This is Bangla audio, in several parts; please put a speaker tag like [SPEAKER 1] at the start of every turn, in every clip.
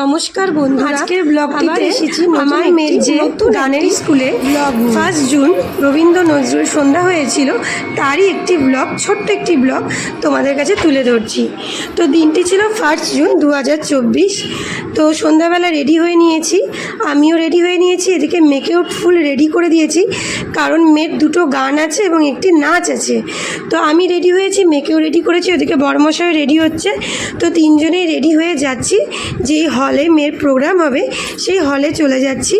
[SPEAKER 1] নমস্কার বন্ধু
[SPEAKER 2] আজকের ব্লগটিতে
[SPEAKER 1] এসেছি
[SPEAKER 2] আমার মেয়ের যে গানের স্কুলে blog first June Rabindra Nazrul সন্ধ্যা হয়েছিল তারই একটি ব্লগ ছোট্ট একটি ব্লগ তোমাদের কাছে তুলে ধরছি। তো দিনটি ছিল ফার্স্ট জুন দু হাজার চব্বিশ। তো সন্ধ্যাবেলা রেডি হয়ে নিয়েছি। আমিও রেডি হয়ে নিয়েছি এদিকে মেয়েকেও ফুল রেডি করে দিয়েছি কারণ মেয়ের দুটো গান আছে এবং একটি নাচ আছে। তো আমি রেডি হয়েছি মেয়েকেও রেডি করেছি ওদিকে বড়মশাইও রেডি হচ্ছে। তো তিনজনেই রেডি হয়ে যাচ্ছি যেই হলে মেয়ের প্রোগ্রাম হবে, সেই হলে চলে যাচ্ছি।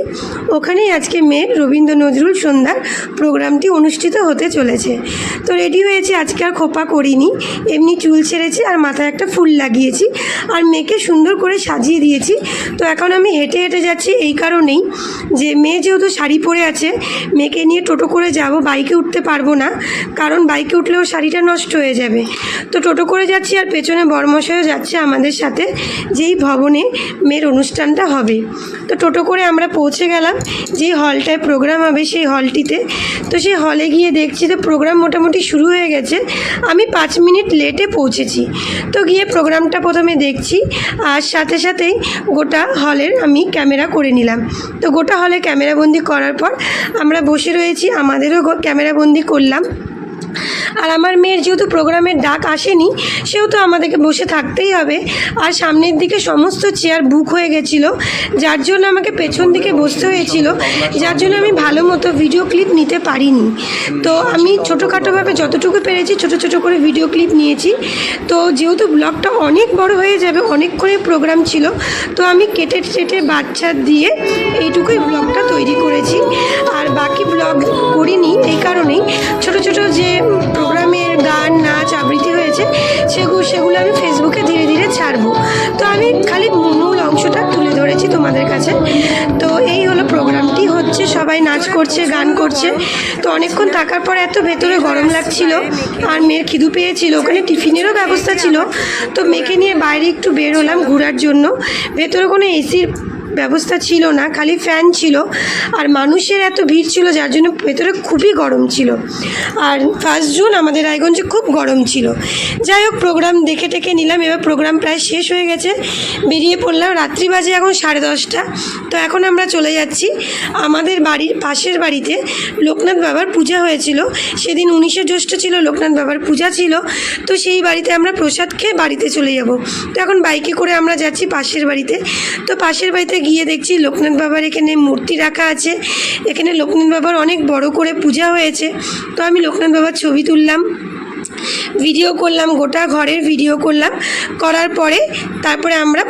[SPEAKER 2] ওখানেই আজকে মেয়ের রবীন্দ্র নজরুল সন্ধ্যার প্রোগ্রামটি অনুষ্ঠিত হতে চলেছে। তো রেডি হয়েছে, আজকে আর খোপা করিনি। এমনি চুল ছেড়েছি আর মাথায় একটা ফুল লাগিয়েছি আর মেয়েকে সুন্দর করে সাজিয়ে দিয়েছি। তো এখন আমি হেঁটে হেঁটে যাচ্ছি এই কারণেই যে মেয়ে যেহেতু শাড়ি পরে আছে, মেয়েকে নিয়ে টোটো করে যাব বাইকে উঠতে পারব না। কারণ বাইকে উঠলেও শাড়িটা নষ্ট হয়ে যাবে। তো টোটো করে যাচ্ছি আর পেছনে বর্মশাইও যাচ্ছে আমাদের সাথে, যেই ভবনে মেয়ের অনুষ্ঠানটা হবে। তো টোটো করে আমরা পৌঁছে গেলাম। যে হলটায় প্রোগ্রাম হবে সেই হলটিতে। তো সেই হলে গিয়ে দেখছি তো প্রোগ্রাম মোটামুটি শুরু হয়ে গেছে। আমি পাঁচ মিনিট লেটে পৌঁছেছি। তো গিয়ে প্রোগ্রামটা প্রথমে দেখছি। আর সাথে সাথেই গোটা হলের আমি ক্যামেরা করে নিলাম। তো গোটা হলে ক্যামেরাবন্দি করার পর আমরা বসে রয়েছি। আমাদেরও ক্যামেরাবন্দি করলাম। আর আমার মেয়ের যেহেতু প্রোগ্রামের ডাক আসেনি, সেহেতু আমাদেরকে বসে থাকতেই হবে। আর সামনের দিকে সমস্ত চেয়ার বুক হয়ে গেছিল, যার জন্য আমাকে পেছন দিকে বসতে হয়েছিল, যার জন্য আমি ভালো মতো ভিডিও ক্লিপ নিতে পারিনি। তো আমি ছোটোখাটোভাবে যতটুকু পেরেছি, ছোট ছোট করে ভিডিও ক্লিপ নিয়েছি। তো যেহেতু ব্লগটা অনেক বড় হয়ে যাবে অনেকক্ষণের প্রোগ্রাম ছিল, তো আমি কেটে কেটে বাচ্চা দিয়ে এইটুকুই ব্লগটা তৈরি করেছি। আর বাকি ব্লগ করিনি, এই কারণেই ছোট যে প্রোগ্রামের গান, নাচ আবৃত্তি হয়েছে সেগুলো সেগুলো আমি ফেসবুকে ধীরে ধীরে ছাড়বো। তো আমি খালি মূল অংশটা তুলে ধরেছি তোমাদের কাছে। তো এই হলো প্রোগ্রামটি। হচ্ছে সবাই নাচ করছে, গান করছে। তো অনেকক্ষণ থাকার পর এত ভেতরে গরম লাগছিল, আর মেয়ের খিদু পেয়েছিল। ওখানে টিফিনেরও ব্যবস্থা ছিল। তো মেয়েকে নিয়ে বাইরে একটু বের হলাম ঘোরার জন্য। ভেতরে কোনো এসির ব্যবস্থা ছিল না, খালি ফ্যান ছিল। আর মানুষের এত ভিড় ছিল, যার জন্য ভেতরে খুবই গরম ছিল। আর ফার্স্ট জুন আমাদের রায়গঞ্জে খুব গরম ছিল। যাই হোক প্রোগ্রাম দেখে টেকে নিলাম। এবার প্রোগ্রাম প্রায় শেষ হয়ে গেছে। বেরিয়ে পড়লাম। রাত্রি বাজে এখন সাড়ে দশটা। তো এখন আমরা চলে যাচ্ছি আমাদের বাড়ির পাশের বাড়িতে। লোকনাথ বাবার পূজা হয়েছিল। সেদিন উনিশে জ্যৈষ্ঠ ছিল, লোকনাথ বাবার পূজা ছিল। তো সেই বাড়িতে আমরা প্রসাদ খেয়ে বাড়িতে চলে যাব। তো এখন বাইকে করে আমরা যাচ্ছি পাশের বাড়িতে। তো পাশের বাড়িতে গিয়ে দেখছি লোকনাথ বাবার এখানে মূর্তি রাখা আছে। এখানে লোকনাথ বাবার অনেক বড় করে পূজা হয়েছে। তো আমি লোকনাথ বাবার ছবি তুললাম ভিডিও করলাম, গোটা ঘরের ভিডিও করলাম। করার পরে তারপরে আমরা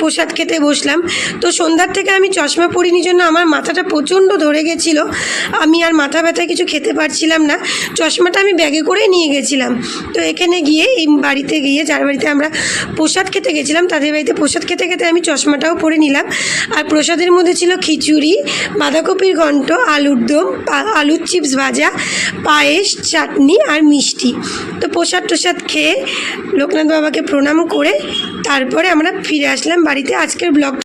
[SPEAKER 2] প্রসাদ খেতে বসলাম। তো সন্ধ্যার থেকে আমি চশমা পরিনি জন্য আমার মাথাটা প্রচণ্ড ধরে গেছিল। আমি আর মাথা ব্যথা কিছু খেতে পারছিলাম না। চশমাটা আমি ব্যাগে করে নিয়ে গেছিলাম। তো এখানে গিয়ে এই বাড়িতে গিয়ে যার বাড়িতে আমরা প্রসাদ খেতে গেছিলাম, তাদের বাড়িতে প্রসাদ খেতে খেতে আমি চশমাটাও পরে নিলাম। আর প্রসাদের মধ্যে ছিল খিচুড়ি, বাঁধাকপির ঘন্ট, আলুর দম আলুর চিপস ভাজা, পায়েস, চাটনি আর মিষ্টি। তো প্রসাদ টোসাদ খেয়ে লোকনাথ বাবাকে প্রণাম করে তারপরে আমরা ফিরে আসলাম বাড়িতে। আজকের ব্লগ